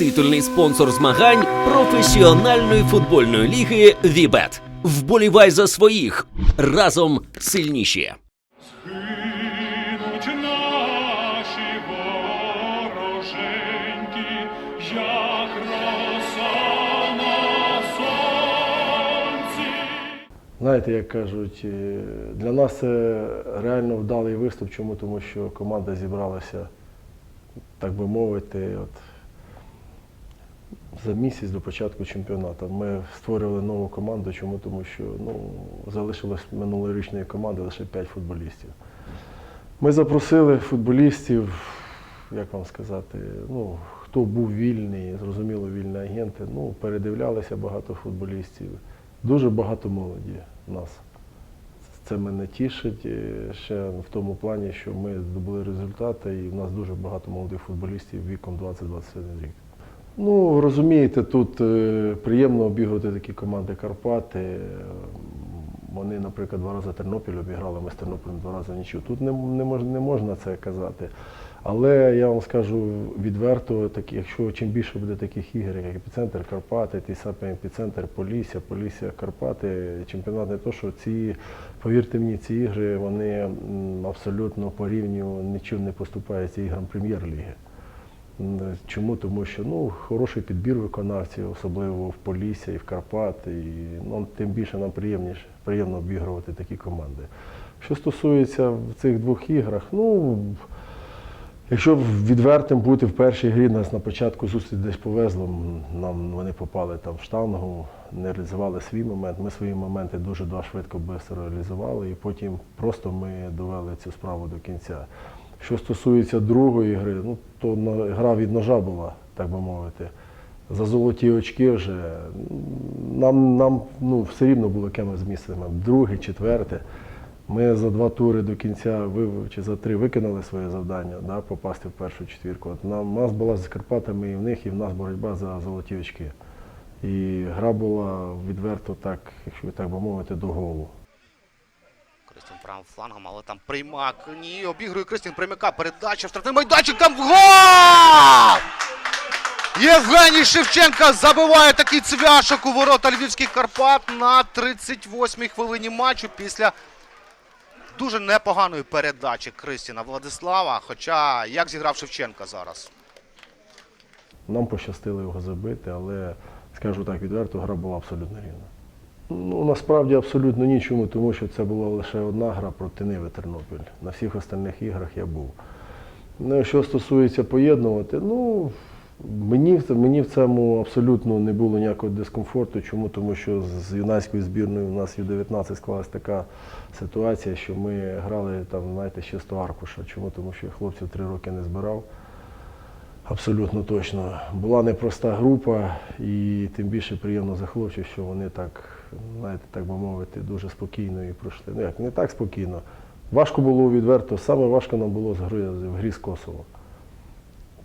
титульний спонсор змагань професіональної футбольної ліги Вібет. Вболівай за своїх разом сильніші. Знаєте, як кажуть, е, для нас це реально вдалий виступ. Чому? Тому що команда зібралася, так би мовити, от, за місяць до початку чемпіонату. Ми створювали нову команду. Чому? Тому що ну, залишилось минулорічної команди лише 5 футболістів. Ми запросили футболістів, як вам сказати, ну, хто був вільний, зрозуміло, вільні агенти. Ну, передивлялися багато футболістів. Дуже багато молоді в нас. Це мене тішить е, ще в тому плані, що ми здобули результати, і в нас дуже багато молодих футболістів віком 20-21 рік. Ну, розумієте, тут е, приємно обігрувати такі команди Карпати. Вони, наприклад, два рази Тернопіль обіграли, ми з Тернополем два рази нічого. Тут не, не, мож, не можна це казати. Але я вам скажу відверто, так, якщо чим більше буде таких ігор, як епіцентр Карпати, той самий епіцентр Полісся, Полісся Карпати, чемпіонат не то, що ці, повірте мені, ці ігри вони абсолютно по рівню нічим не поступаються іграм прем'єр-ліги. Чому? Тому що ну, хороший підбір виконавців, особливо в Полісся і в Карпат, і ну, тим більше нам приємніше, приємно обігрувати такі команди. Що стосується в цих двох іграх, ну якщо відвертим бути в першій грі, нас на початку зустріч десь повезло, нам вони попали там в штангу, не реалізували свій момент. Ми свої моменти дуже швидко швидко реалізували, і потім просто ми довели цю справу до кінця. Що стосується другої гри, ну то гра від ножа була, так би мовити. За золоті очки вже нам, нам ну, все рівно було кимось з місцями. Друге, четверте. Ми за два тури до кінця чи за три виконали своє завдання, да, попасти в першу четвірку. От нам, у нас була з Карпатами і в них, і в нас боротьба за золоті очки. І гра була відверто так, якщо так би мовити, до голу. Правим флангом, але там приймак. Ні, обігрує Кристін приймака. Передача в штрафний майданчик. Там гол! Євгеній Шевченка забиває такий цвяшок у ворота Львівських Карпат на 38-й хвилині матчу після дуже непоганої передачі Кристіна Владислава. Хоча як зіграв Шевченка зараз? Нам пощастило його забити, але скажу так відверто, гра була абсолютно рівна. Ну, насправді абсолютно нічому, тому що це була лише одна гра проти Ниви Тернопіль. На всіх остальних іграх я був. Ну, що стосується поєднувати, ну мені, мені в цьому абсолютно не було ніякого дискомфорту. Чому? Тому що з юнацькою збірною у нас Ю-19 склалася така ситуація, що ми грали там, знаєте, ще 100 аркуша. Чому? Тому що я хлопців три роки не збирав. Абсолютно точно. Була непроста група, і тим більше приємно за хлопців, що вони так, знаєте, так би мовити, дуже спокійно і пройшли. Ну як, не так спокійно. Важко було відверто. Саме важко нам було з гри, в грі з Косово.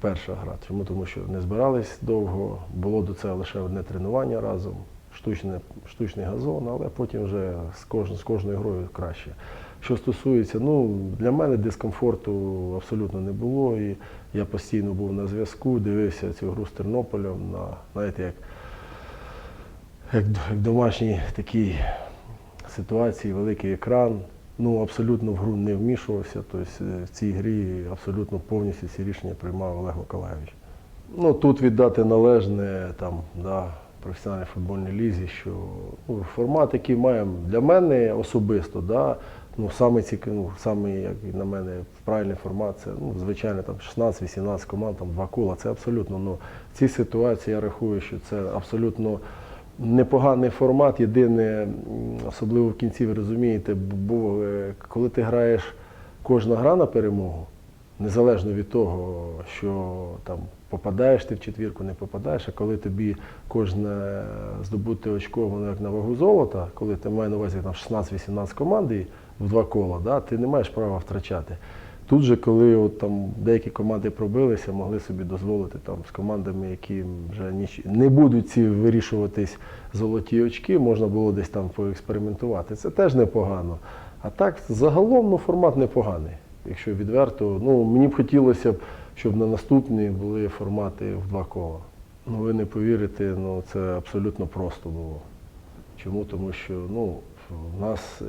Перша гра. Чому? Тому що не збирались довго, було до цього лише одне тренування разом, штучне, штучний газон, але потім вже з, кож, з кожною грою краще. Що стосується, ну, для мене дискомфорту абсолютно не було. І я постійно був на зв'язку, дивився цю гру з Тернополем на, знаєте, як, як, як домашній такій ситуації, великий екран. Ну, абсолютно в гру не вмішувався. Тобто е, в цій грі абсолютно повністю ці рішення приймав Олег Миколаївич. Ну, тут віддати належне там, да, професіональній футбольній лізі, що ну, формат, який маємо для мене особисто, да, ну, саме цік... ну, саме, як на мене, правильний формат, це ну, звичайно там 16-18 команд, там два кола. Це абсолютно, ну, в цій ситуації я рахую, що це абсолютно непоганий формат. Єдине, особливо в кінці, ви розумієте, бо е, коли ти граєш кожна гра на перемогу, незалежно від того, що там попадаєш ти в четвірку, не попадаєш, а коли тобі кожне здобути очко, воно як на вагу золота, коли ти маєш на увазі там 16-18 команд в два кола, да, ти не маєш права втрачати. Тут же, коли от, там, деякі команди пробилися, могли собі дозволити там, з командами, які вже ніч... не будуть ці вирішуватись золоті очки, можна було десь там поекспериментувати. Це теж непогано. А так, загалом ну, формат непоганий. Якщо відверто, ну, мені б хотілося б, щоб на наступні були формати в два кола. Ну, ви не повірите, ну це абсолютно просто було. Чому? Тому що ну, в нас, е,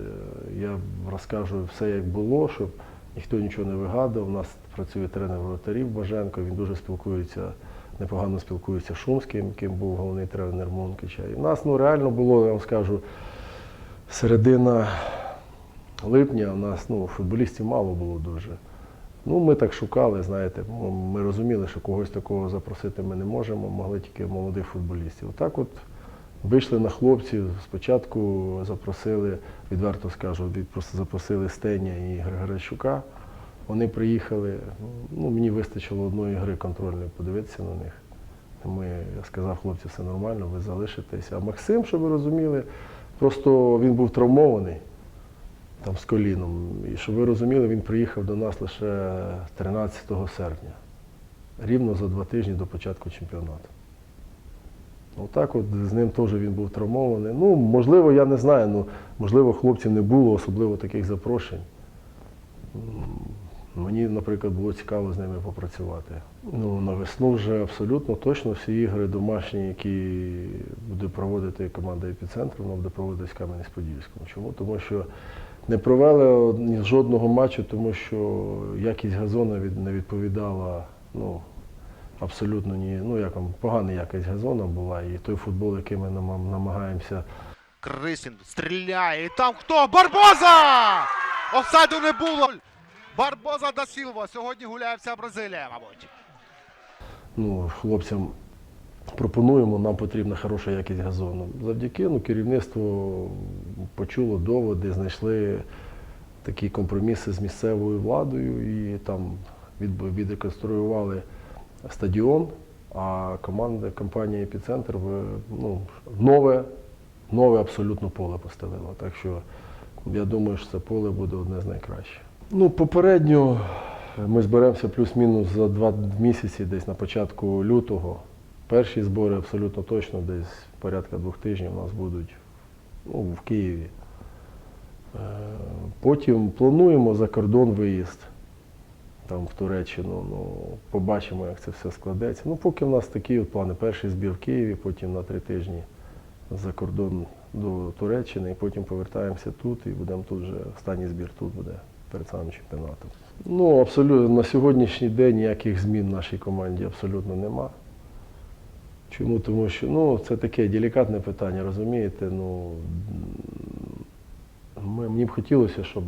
я розкажу все як було, щоб ніхто нічого не вигадував. У нас працює тренер воротарів Баженко, він дуже спілкується, непогано спілкується з Шумським, яким був головний тренер Мункича. І в нас ну, реально було, я вам скажу, середина липня у нас ну, футболістів мало було дуже. Ну, ми так шукали, знаєте, ми розуміли, що когось такого запросити ми не можемо, могли тільки молодих футболістів. Отак от вийшли на хлопців, спочатку запросили, відверто скажу, просто запросили Стеня і Григорищука. Вони приїхали, ну, мені вистачило одної гри контрольної подивитися на них. Ми, я сказав, хлопці, все нормально, ви залишитесь. А Максим, щоб ви розуміли, просто він був травмований там з коліном. І щоб ви розуміли, він приїхав до нас лише 13 серпня, рівно за два тижні до початку чемпіонату. Отак от з ним теж він був травмований. Ну, можливо, я не знаю, ну, можливо, хлопців не було особливо таких запрошень. Мені, наприклад, було цікаво з ними попрацювати. Ну, на весну вже абсолютно точно всі ігри домашні, які буде проводити команда епіцентру, вона буде проводитись в Кам'янець-Подільському. Чому? Тому що не провели жодного матчу, тому що якість газону не відповідала ну, абсолютно ні. Ну, як вам, погана якість газону була, і той футбол, який ми намагаємося Крисін стріляє. І там хто? Барбоза! Офсайду не було. Барбоза да Сілва. Сьогодні гуляє вся Бразилія, мабуть. ну, хлопцям пропонуємо, нам потрібна хороша якість газону. Завдяки ну, керівництво почуло доводи, знайшли такі компроміси з місцевою владою і там відреконструювали стадіон, а команда, компанія Епіцентр ну, нове, нове абсолютно поле постелила. Так що я думаю, що це поле буде одне з найкращих. Ну, попередньо ми зберемося плюс-мінус за два місяці, десь на початку лютого. Перші збори абсолютно точно, десь порядка двох тижнів у нас будуть ну, в Києві. Е, Потім плануємо за кордон виїзд там, в Туреччину. Ну, побачимо, як це все складеться. Ну, поки в нас такі от плани. Перший збір в Києві, потім на три тижні за кордон до Туреччини, і потім повертаємося тут і будемо тут вже, останній збір тут буде перед самим чемпіонатом. Ну, абсолютно, на сьогоднішній день ніяких змін в нашій команді абсолютно нема. Чому? Тому що ну, це таке делікатне питання, розумієте? Ну, мені б хотілося, щоб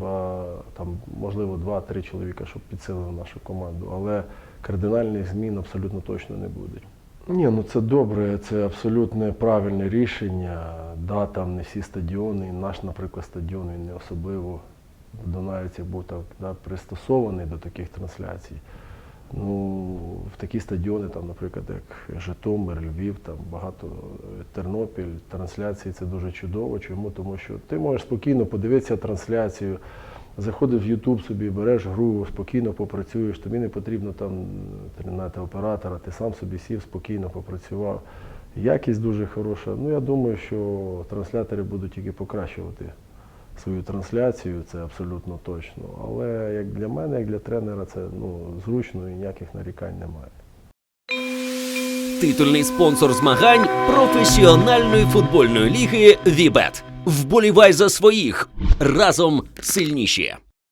там, можливо, два-три чоловіка, щоб підсилили нашу команду, але кардинальних змін абсолютно точно не буде. Ні, ну це добре, це абсолютно правильне рішення. Да, там не всі стадіони, наш, наприклад, стадіон він не особливо в Донаївці був так да, пристосований до таких трансляцій. Ну, в такі стадіони, там, наприклад, як Житомир, Львів, там багато е, Тернопіль, трансляції це дуже чудово. Чому? Тому що ти можеш спокійно подивитися трансляцію, заходиш в YouTube собі, береш гру, спокійно попрацюєш, тобі не потрібно там тренати оператора, ти сам собі сів, спокійно попрацював. Якість дуже хороша. Ну, я думаю, що транслятори будуть тільки покращувати свою трансляцію, це абсолютно точно. Але як для мене, як для тренера, це ну, зручно і ніяких нарікань немає. Титульний спонсор змагань професіональної футбольної ліги Вібет. Вболівай за своїх разом сильніші.